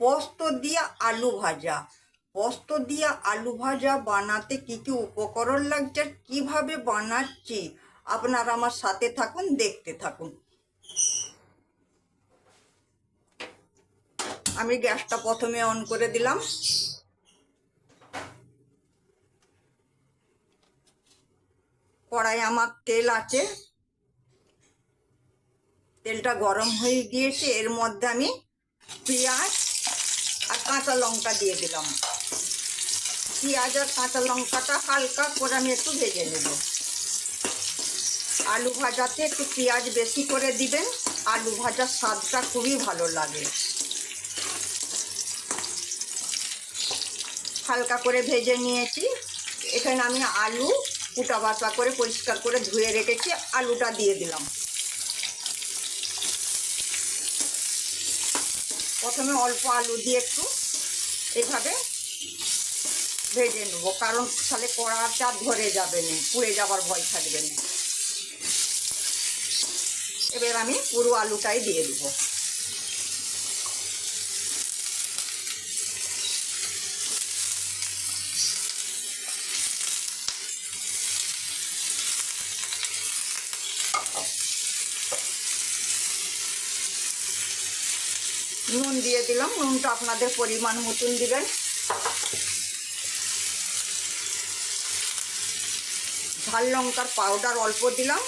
পোস্ত দিয়ে আলু ভাজা। পোস্ত দিয়ে আলু ভাজা বানাতে কি কি উপকরণ লাগছে, কীভাবে বানাচ্ছি, আপনারা আমার সাথে থাকুন, দেখতে থাকুন। আমি গ্যাসটা প্রথমে অন করে দিলাম। কড়াই আমার তেল আছে। তেলটা গরম হয়ে গিয়েছে, এর মধ্যে আমি পেঁয়াজ কাঁচা লঙ্কা দিয়ে দিলাম। পেঁয়াজ আর কাঁচা লঙ্কাটা হালকা করে আমি একটু ভেজে নেব। আলু ভাজাতে একটু পেঁয়াজ বেশি করে দিবেন, আলু ভাজার স্বাদটা খুবই ভালো লাগে। হালকা করে ভেজে নিয়েছি। এখানে আমি আলু কুটা বাটা করে পরিষ্কার করে ধুয়ে রেখেছি, আলুটা দিয়ে দিলাম। প্রথমে অল্প আলু দিয়ে একটু এভাবে ভেজে নেব, কারণ তাহলে কড়াটা ধরে যাবে না, পুড়ে যাবার ভয় থাকবে না। এবার আমি পুরো আলুটাই দিয়ে দেবো। নুন দিয়ে দিলাম। নুনটা আপনাদের পরিমাণ মতন দিবেন। ঝাল লঙ্কার পাউডার অল্প দিলাম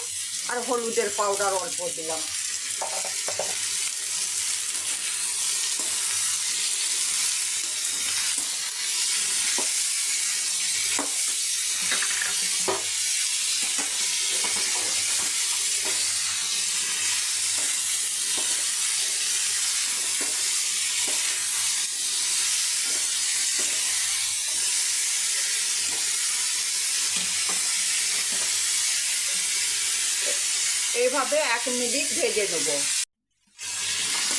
আর হলুদের পাউডার অল্প দিলাম। এইভাবে এক মিনিট ভেজে নেব।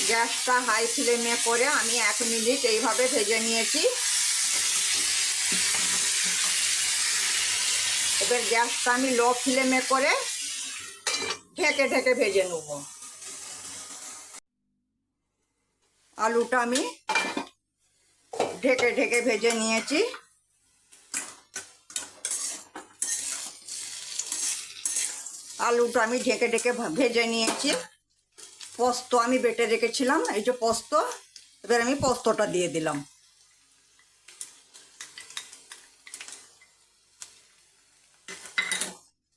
গ্যাসটা হাই ফ্লেমে করে আমি এক মিনিট এইভাবে ভেজে নিয়েছি। এবার গ্যাসটা আমি লো ফ্লেমে করে ঢেকে ঢেকে ভেজে নেব। আলুটা আমি ঢেকে ঢেকে ভেজে নিয়েছি। আলুটা আমি ঢেকে ঢেকে ভেজে নিয়েছি। পোস্ত আমি বেটে রেখেছিলাম, এই যে পোস্ত, এবার আমি পোস্তটা দিয়ে দিলাম।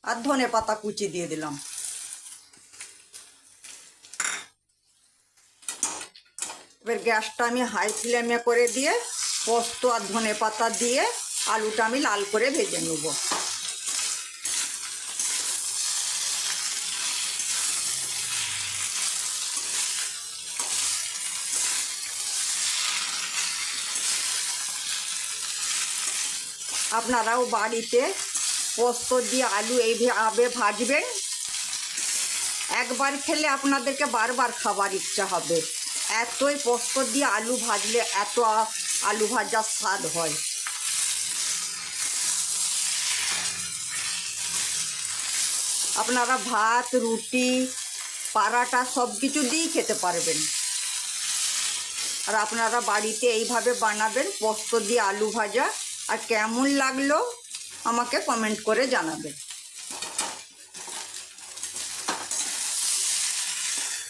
আর ধনে পাতা কুচি দিয়ে দিলাম। এবার গ্যাসটা আমি হাই ফ্লেমে করে দিয়ে পোস্ত আর ধনে পাতা দিয়ে আলুটা আমি লাল করে ভেজে নেব। আপনারাও বাড়িতে পোস্ত দিয়ে আলু এইভাবে ভাজবেন। একবার খেলে আপনাদেরকে বারবার খাবার ইচ্ছা হবে। এতই পোস্ত দিয়ে আলু ভাজলে এত আলু ভাজার স্বাদ হয়। আপনারা ভাত, রুটি, পারাটা সব কিছু দিয়েই খেতে পারবেন। আর আপনারা বাড়িতে এইভাবে বানাবেন, পোস্ত দিয়ে আলু ভাজা। আর কেমন লাগল আমাকে কমেন্ট করে জানাবেন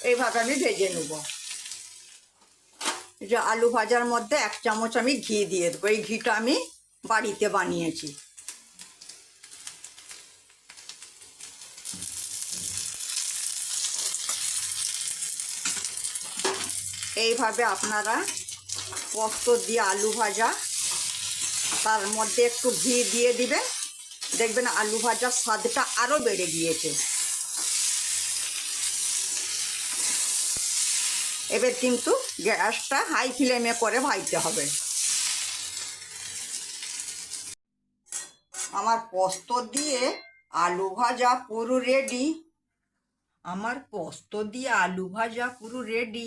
এইভাবে আমি ভেজে নেব। যে আলু ভাজার মধ্যে এক চামচ আমি ঘি দিয়ে দেবো। এই ঘিটা আমি বাড়িতে বানিয়েছি। এইভাবে আপনারা পোস্ত দিয়ে আলু ভাজা তার মধ্যে একটু ঘি দিয়ে দিবেন দেখবেন আলু ভাজার স্বাদটা আরও বেড়ে গিয়েছে। এবার কিন্তু গ্যাসটা হাই ফ্লেমে করে ভাজতে হবে। আমার পোস্ত দিয়ে আলু ভাজা পুরো রেডি আমার পোস্ত দিয়ে আলু ভাজা পুরো রেডি